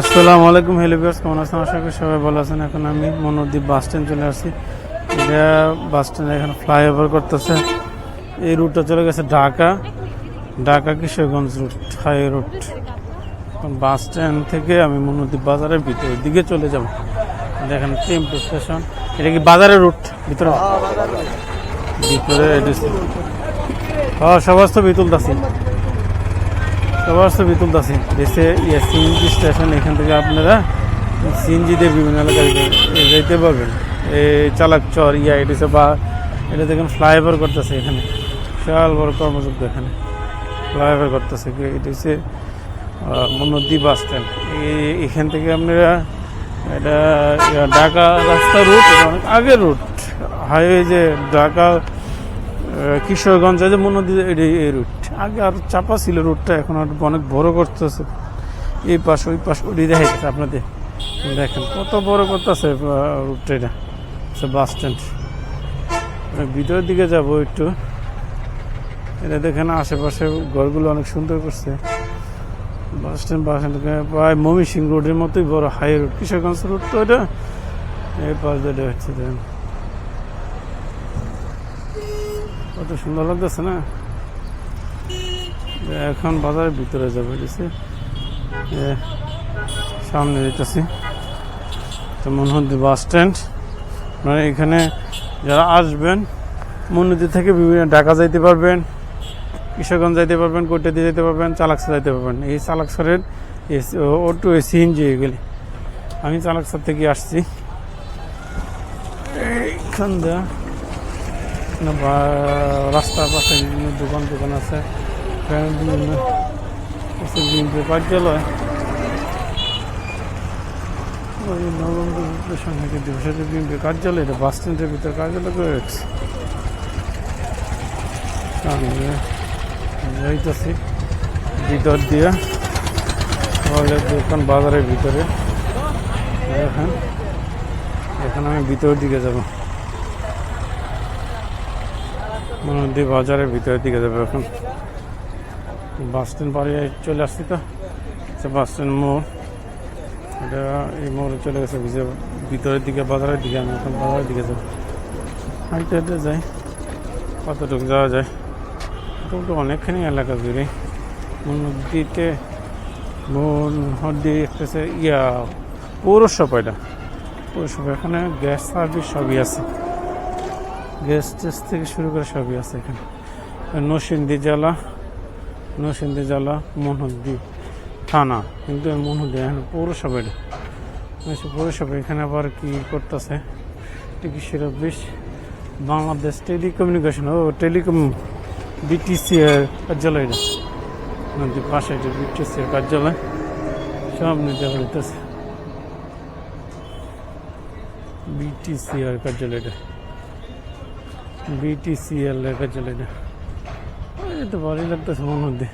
আসসালামু আলাইকুম, hello viewers, কেমন আছেন? আশা করি সবাই ভালো আছেন। এখন আমি মনোদ্বীপ বাস স্ট্যান্ড চলে আসছি। এটা বাস স্ট্যান্ড এখানে ফ্লাইওভার করতেছে। এই রুটটা চলে গেছে Dhaka. Dhaka Kishoreganj route, high route. Bus stand থেকে আমি মনোদ্বীপ বাজারের ভিতরের দিকে চলে যাব। দেখেন, টেম্পো স্টেশন। এটা কি বাজারের রুট? ভিতরে? ভিতরে হ্যাঁ সবার ছবি তুলতেছি সবার ছবি তুলতেছি। দেশে সিএনজি স্টেশন এখান থেকে আপনারা সিএনজি দিয়ে বিভিন্ন এলাকায় যেতে পারবেন। এই চালাক চর, ইয়া এটিসে বা এটা দেখেন ফ্লাইওভার করতেছে এখানে। বিশাল বড় কর্মযোগ্য এখানে। ফ্লাইওভার করতেছে। এটা হচ্ছে মনোদ্বীপ বাস স্ট্যান্ড। এখান থেকে আপনারা এটা ঢাকা রাস্তা রুট অনেক আগের রুট হাইওয়ে যে ঢাকা কিশোরগঞ্জ যে মনোদি এই রুট আগে আর চাপা ছিল রুটটা এখন আর অনেক বড় করতেছে। এই পাশ, ওই পাশ ওটি দেখাইতেছে আপনাদের। দেখেন, কত বড় করতেছে রুটটা এটা। আচ্ছা বাস স্ট্যান্ড ভিতরের দিকে যাব একটু। এটা দেখেন আশেপাশে ঘরগুলো অনেক সুন্দর করছে। বাস স্ট্যান্ড বাস স্ট্যান্ড প্রায় মমি সিং রোডের মতোই বড় হাই রোড কিশোরগঞ্জ রোড তো এটা। এই পাশ দিয়ে হচ্ছে দেখেন। কত সুন্দর লাগতেছে না। এখন বাজারের ভিতরে যাবে বুঝছি সামনে যেতেছি। তো মনোহরদী বাস স্ট্যান্ড। মানে এখানে যারা আসবেন মনোদি থেকে বিভিন্ন ঢাকা যাইতে পারবেন, কিশোরগঞ্জ যাইতে পারবেন কোটাদি যাইতে পারবেন, চালাকসা যাইতে পারবেন। এই চালাকসরের অটো সিএনজি এগুলি। আমি চালাকসার থেকে আসছি। এইখান দিয়ে না বা রাস্তার পাশে বিভিন্ন দোকান দোকান আছে। এখানে বিভিন্ন কার্যালয় বাস স্ট্যান্ডের ভিতরে কার্যালয় সামনে যাইতেছি ভিতর দোকান বাজারের ভিতরে। দেখেন এখন আমি ভিতরের দিকে যাব। মনোদি বাজারের ভিতরের দিকে যাবে এখন। বাস স্ট্যান্ড পাড়ে চলে আসছি তো। আচ্ছা, বাস স্ট্যান্ড মোড়। এটা এই মোড়ে চলে গেছে ভিতরের দিকে বাজারের দিকে আমি এখন বাজারের দিকে যাব। হাইটে হাইটে যাই কতটুকু যাওয়া যায়। মোটামুটি অনেকখানি এলাকা জুড়ে। নদীতে নদী একটা ইয়া পৌরসভা এটা। পৌরসভা এখানে গ্যাস সার্ভিস সবই আছে। গ্যাস থেকে শুরু করে সবই আছে এখানে। নরসিংদী জেলা নরসিংদী জেলা মনহদ্দি থানা কিন্তু মনহদ্দি এখানে পৌরসভা এটা। আচ্ছা, পৌরসভা এখানে আবার কি করতেছে? চিকিৎসার অফিস বাংলাদেশ টেলিকমিউনিকেশন ও টেলিকম বিটিসি এর কার্যালয় নদীর পাশে এটা বিটিসি এর কার্যালয় সব দেখা যাইতেছে বিটিসি এর বিটিসিএল লেখা চলে এই তো ভালোই লাগতেছে মনে মধ্যে।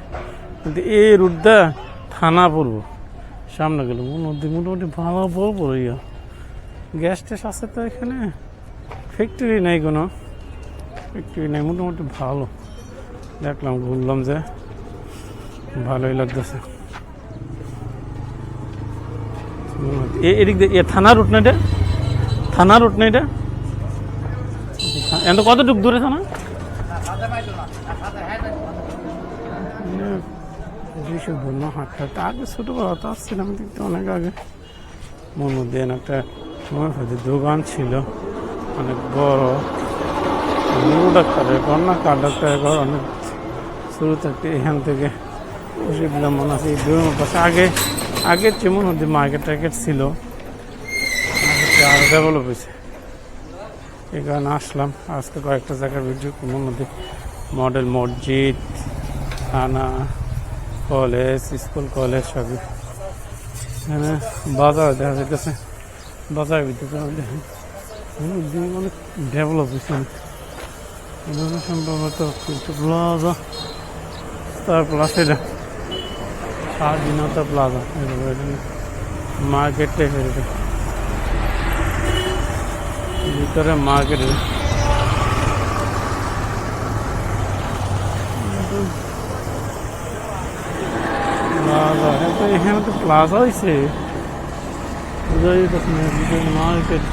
কিন্তু এই রুটটা থানা পড়ব। সামনে গেল মনে মধ্যে মোটামুটি ভালো বড় ইয়া গ্যাস টেস আছে তো এখানে। ফ্যাক্টরি নাই কোনো। ফ্যাক্টরি নাই, মোটামুটি ভালো। দেখলাম, ঘুরলাম যে। ভালোই লাগতেছে। এদিক দিয়ে থানা রুট না এটা? থানা রুট না এটা? এত কতটুক দূরে থানা? দুইশো বন্য হাঁটতে হাঁটতে। আগে ছোটোবেলা তো আসছিলাম দেখতে অনেক আগে। মনে দেন একটা হোমিওপ্যাথি দোকান ছিল, অনেক বড়। নিউ ডাক্তারের ঘর না কার ডাক্তারের ঘর অনেক শুরু থেকে এখান থেকে সেগুলো মনে আছে পাশে। আগে, আগের যেমন মধ্যে মার্কেট টার্কেট ছিল। আরও ডেভেলপ হয়েছে। কারণে আসলাম। আজকে কয়েকটা জায়গার ভিডিও কোনোর মধ্যে মডেল মসজিদ, থানা কলেজ স্কুল কলেজ সবই। এখানে বাজার দেখা যাইতেছে। বাজার ভিতরে অনেক ডেভেলপ হয়েছে এখানে সম্ভবত প্লাজা তার আছে এটা স্বাধীনতা প্লাজা মার্কেট টাইপের এটা। ভিতরে মার্কেট এখানে তো প্লাজা হয়েছে মার্কেট